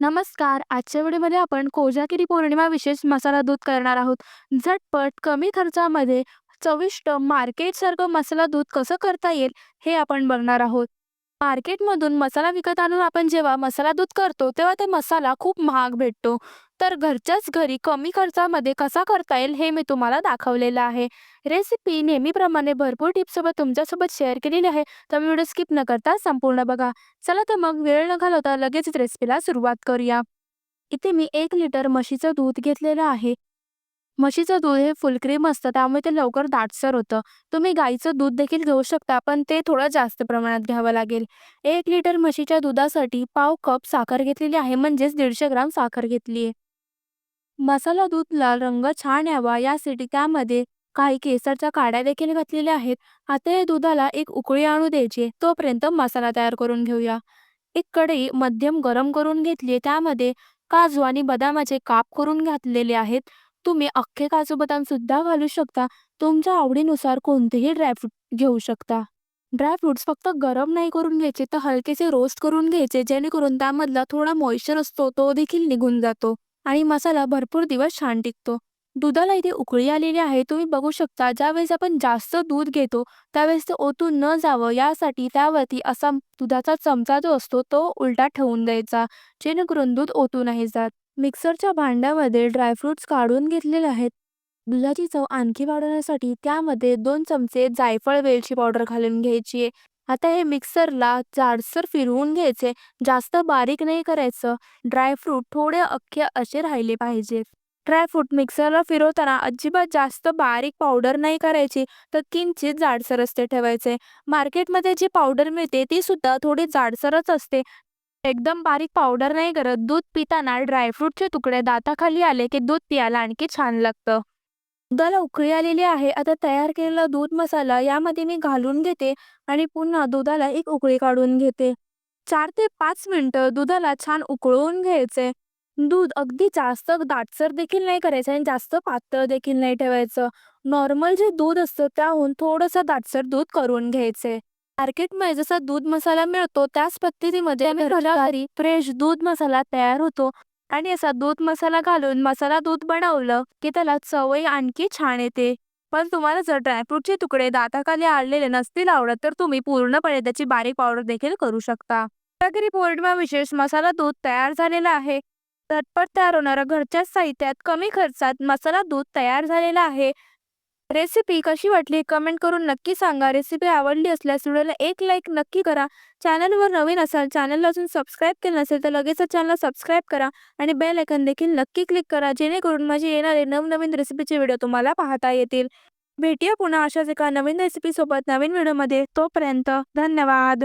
नमस्कार. आजच्या व्हिडिओमध्ये आपण कोजागिरी पौर्णिमा विशेष मसाला दूध करणार आहोत. झटपट कमी खर्चामध्ये चविष्ट मार्केटसारखं मसाला दूध कसं करता येईल हे आपण बघणार आहोत. मार्केटमधून मसाला विकत आणून आपण जेव्हा मसाला दूध करतो तेव्हा ते मसाला खूप महाग भेटतो. तर घरच्याच घरी कमी खर्चामध्ये कसा करता येईल हे मी तुम्हाला दाखवलेलं आहे. रेसिपी नेहमीप्रमाणे भरपूर टिप्ससोबत तुमच्यासोबत शेअर केलेली आहे. तर व्हिडिओ स्किप न करता संपूर्ण बघा. चला तर मग वेळ न घालवता लगेच रेसिपीला सुरुवात करूया. इथे मी एक लिटर म्हशीचं दूध घेतलेलं आहे. म्हशीचं दूध हे फुल क्रीम असतं त्यामुळे ते लवकर दाटसर होतं. तुम्ही गाईचं दूध देखील घेऊ शकता पण ते थोडं जास्त प्रमाणात घ्यावं लागेल. एक लिटर म्हशीच्या दुधासाठी पाव कप साखर घेतलेली आहे म्हणजेच दीडशे ग्राम साखर घेतली आहे. मसाला दूधला रंग छान यावा यासाठी त्यामध्ये काही केसरच्या काड्या देखील घातलेल्या आहेत. आता या दुधाला एक उकळी आणू द्यायची तोपर्यंत मसाला तयार करून घेऊया. एक कढई मध्यम गरम करून घेतली त्यामध्ये काजू आणि बदामाचे काप करून घातलेले आहेत. तुम्ही अख्खे काजू बदाम सुद्धा घालू शकता. तुमच्या आवडीनुसार कोणतेही ड्रायफ्रूट घेऊ शकता. ड्रायफ्रुट्स फक्त गरम नाही करून घ्यायचे तर हलकेसे रोस्ट करून घ्यायचे जेणेकरून त्यामधला थोडा मॉइश्चर असतो तो देखील निघून जातो आणि मसाला भरपूर दिवस छान टिकतो. दुधाला इथे उकळी आलेली आहे तुम्ही बघू शकता ज्यावेळेस आपण जास्त दूध घेतो त्यावेळेस ते ओतून न जावं यासाठी त्यावरती असा दुधाचा चमचा जो असतो तो उलटा ठेवून द्यायचा जेणेकरून दूध ओतू नाही जात. मिक्सरच्या भांड्यामध्ये ड्रायफ्रुट्स काढून घेतलेले आहेत. दुधाची चव आणखी वाढवण्यासाठी त्यामध्ये दोन चमचे जायफळ वेलची पावडर घालून घ्यायची आहे. आता हे मिक्सरला जाडसर फिरवून घ्यायचे. जास्त बारीक नाही करायचं. ड्रायफ्रूट थोडे अख्खे असे राहिले पाहिजे ड्रायफ्रूट मिक्सरला फिरवताना अजिबात जास्त बारीक पावडर नाही करायची तर किंचित जाडसर असते ठेवायचे. मार्केटमध्ये जी पावडर मिळते ती सुद्धा थोडी जाडसरच असते. एकदम बारीक पावडर नाही करत. दूध पिताना ड्रायफ्रूटचे तुकडे दाताखाली आले की दूध पियाला आणखी छान लागतं. दुधाला उकळी आलेली आहे. आता तयार केलेला दूध मसाला यामध्ये मी घालून घेते आणि पुन्हा दुधाला एक उकळी काढून घेते. चार ते पाच मिनिटं दुधाला छान उकळवून घ्यायचे. दूध अगदी जास्त दाटसर देखील नाही करायचं आणि जास्त पातळ देखील नाही ठेवायचं. नॉर्मल जे दूध असतं त्याहून थोडंसं दाटसर दूध करून घ्यायचे. मार्केटमध्ये जसा दूध मसाला मिळतो त्याच पद्धतीमध्ये घरी फ्रेश दूध मसाला तयार होतो. आणि असा दूध मसाला घालून मसाला दूध बनवलं की त्याला चवही आणखी छान येते. पण तुम्हाला जर ड्रायफ्रूटचे तुकडे दाताखाली आणलेले नसतील आवडत तर तुम्ही पूर्णपणे त्याची बारीक पावडर देखील करू शकता. रत्नागिरी पौर्णिमा विशेष मसाला दूध तयार झालेला आहे. झटपट तयार होणारा घरच्याच साहित्यात कमी खर्चात मसाला दूध तयार झालेला आहे. रेसिपी कशी वाटली? कमेंट करून नक्की सांगा. रेसिपी आवडली असल्यास व्हिडिओला एक लाईक नक्की करा. चॅनलवर नवीन असाल चॅनलला अजून सबस्क्राईब केलं नसेल तर लगेच चॅनल सबस्क्राईब करा आणि बेल आयकन देखील नक्की क्लिक करा. जेणेकरून माझे येणारे नवनवीन रेसिपीचे व्हिडिओ तुम्हाला पाहता येतील. भेटूया पुन्हा अशाच एका नवीन रेसिपीसोबत नवीन व्हिडिओमध्ये तोपर्यंत धन्यवाद.